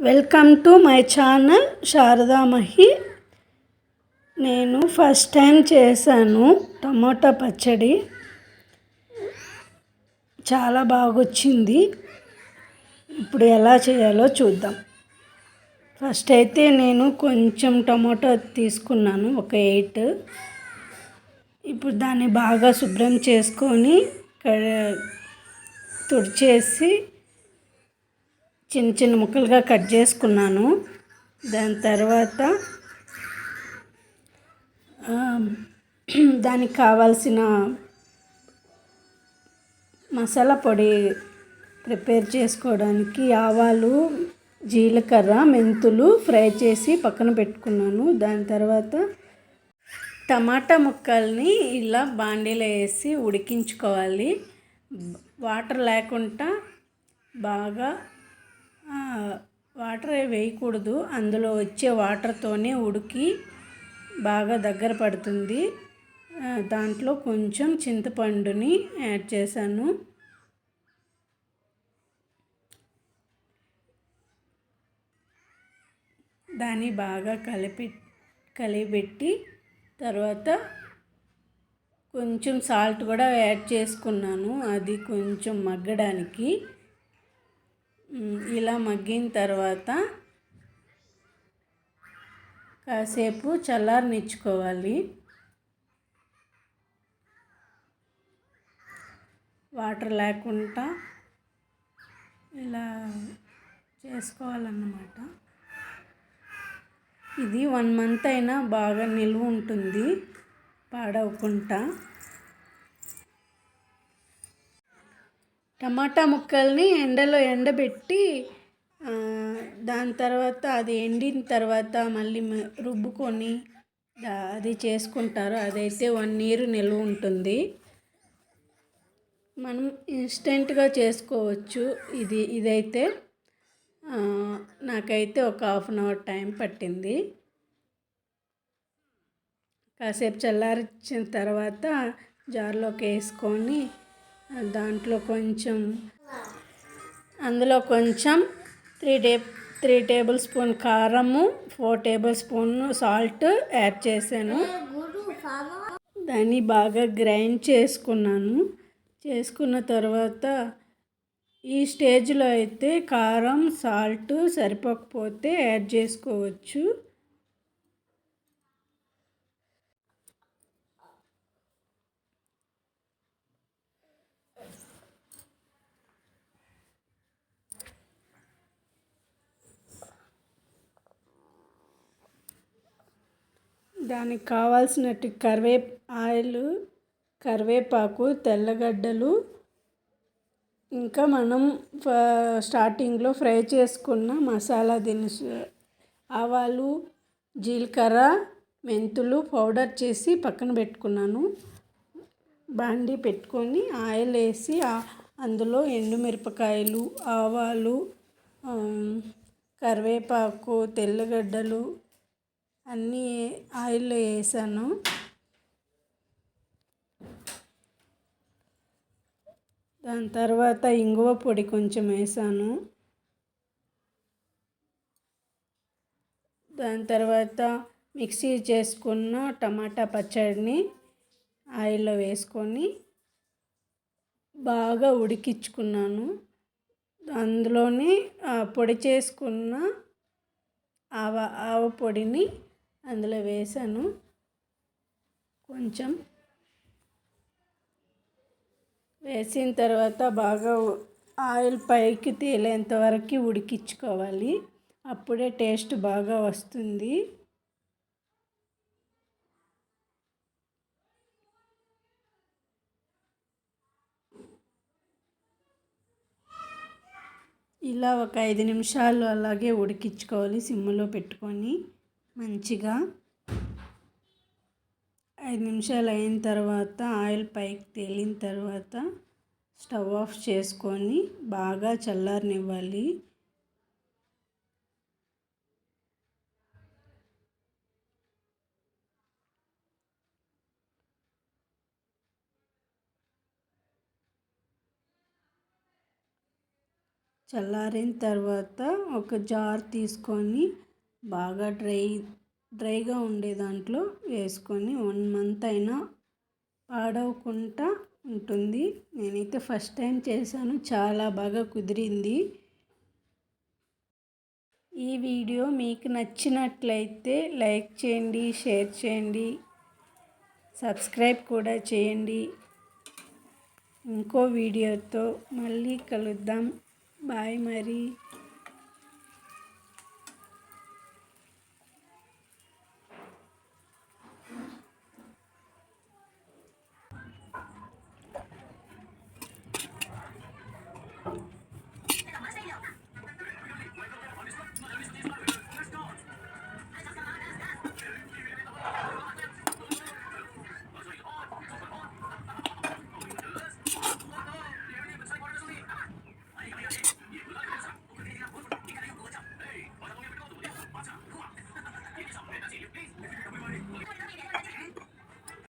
Welcome to my channel Sharadamahi నేను first time చేశాను tomato పచ్చడి. చాలా బాగా వచ్చింది ఇప్పుడు ఎలా చేయాలో చూద్దాం. ఫస్ట్ అయితే నేను కొంచెం టమోటా తీసుకున్నాను ఒక ఎయిట్. ఇప్పుడు దాన్ని బాగా శుభ్రం చేసుకొని క- తుడిచేసి చిన్న చిన్న ముక్కలుగా కట్ చేసుకున్నాను. దాని తర్వాత దానికి కావాల్సిన మసాలా పొడి ప్రిపేర్ చేసుకోవడానికి ఆవాలు జీలకర్ర మెంతులు ఫ్రై చేసి పక్కన పెట్టుకున్నాను. దాని తర్వాత టమాటా ముక్కల్ని ఇలా బాండీలో వేసి ఉడికించుకోవాలి. వాటర్ లేకుండా బాగా వాటర్ వేయకూడదు. అందులో వచ్చే వాటర్తోనే ఉడికి బాగా దగ్గర పడుతుంది. దాంట్లో కొంచెం చింతపండుని యాడ్ చేశాను. దాన్ని బాగా కలిపి కలిపెట్టి తర్వాత కొంచెం సాల్ట్ కూడా యాడ్ చేసుకున్నాను. అది కొంచెం మగ్గడానికి. ఇలా మగ్గిన తర్వాత కాసేపు చల్లారనిచ్చుకోవాలి. వాటర్ లేకుండా ఇలా చేసుకోవాలన్నమాట. ఇది వన్ మంత్ అయినా బాగా నిల్వ ఉంటుంది పాడవకుండా. టమాటా ముక్కల్ని ఎండలో ఎండబెట్టి దాని తర్వాత అది ఎండిన తర్వాత మళ్ళీ రుబ్బుకొని అది చేసుకుంటారు. అదైతే వన్ ఇయర్ నిల్వ ఉంటుంది. మనం ఇన్స్టెంట్గా చేసుకోవచ్చు. ఇది ఇదైతే నాకైతే ఒక హాఫ్ అన్ అవర్ టైం పట్టింది. కాసేపు చల్లారిచ్చిన తర్వాత జార్లోకి వేసుకొని దాంట్లో కొంచెం అందులో కొంచెం త్రీ టే త్రీ టేబుల్ స్పూన్ కారము four tablespoon salt add చేశాను. దాన్ని బాగా గ్రైండ్ చేసుకున్నాను. చేసుకున్న తర్వాత ఈ స్టేజ్లో అయితే కారం సాల్ట్ సరిపోకపోతే యాడ్ చేసుకోవచ్చు. దానికి కావాల్సినట్టు కరివే ఆయిల్ కరివేపాకు తెల్లగడ్డలు ఇంకా మనం ఫ- స్టార్టింగ్లో ఫ్రై చేసుకున్న మసాలా దినుసు ఆవాలు జీలకర్ర మెంతులు పౌడర్ చేసి పక్కన పెట్టుకున్నాను. బాండి పెట్టుకొని ఆయిల్ వేసి అందులో ఎండుమిరపకాయలు ఆవాలు కరివేపాకు తెల్లగడ్డలు అన్నీ ఆయిల్లో వేసాను. దాని తర్వాత ఇంగువ పొడి కొంచెం వేసాను. దాని తర్వాత మిక్సీ చేసుకున్న టమాటా పచ్చడిని ఆయిల్లో వేసుకొని బాగా ఉడికించుకున్నాను. అందులోనే ఆ, పొడి చేసుకున్న ఆవ ఆవ పొడిని అందులో వేసాను. కొంచెం వేసిన తర్వాత బాగా ఆయిల్ పైకి తేలేంత వరకు ఉడికించుకోవాలి. అప్పుడే టేస్ట్ బాగా వస్తుంది. ఇలా ఒక ఐదు నిమిషాలు అలాగే ఉడికించుకోవాలి సిమ్లో పెట్టుకొని. మంచిగా ఐదు నిమిషాలు అయిన తర్వాత ఆయిల్ పైకి తేలిన తర్వాత స్టవ్ ఆఫ్ చేసుకొని బాగా చల్లారనివ్వాలి. చల్లారిన తర్వాత ఒక జార్ తీసుకొని బాగా డ్రై డ్రైగా ఉండే దాంట్లో వేసుకొని వన్ మంత్ అయినా పాడవకుండా ఉంటుంది. నేనైతే ఫస్ట్ టైం చేశాను. చాలా బాగా కుదిరింది. ఈ వీడియో మీకు నచ్చినట్లయితే లైక్ చేయండి షేర్ చేయండి సబ్స్క్రైబ్ కూడా చేయండి. ఇంకో వీడియోతో మళ్ళీ కలుద్దాం. బాయ్ మరి.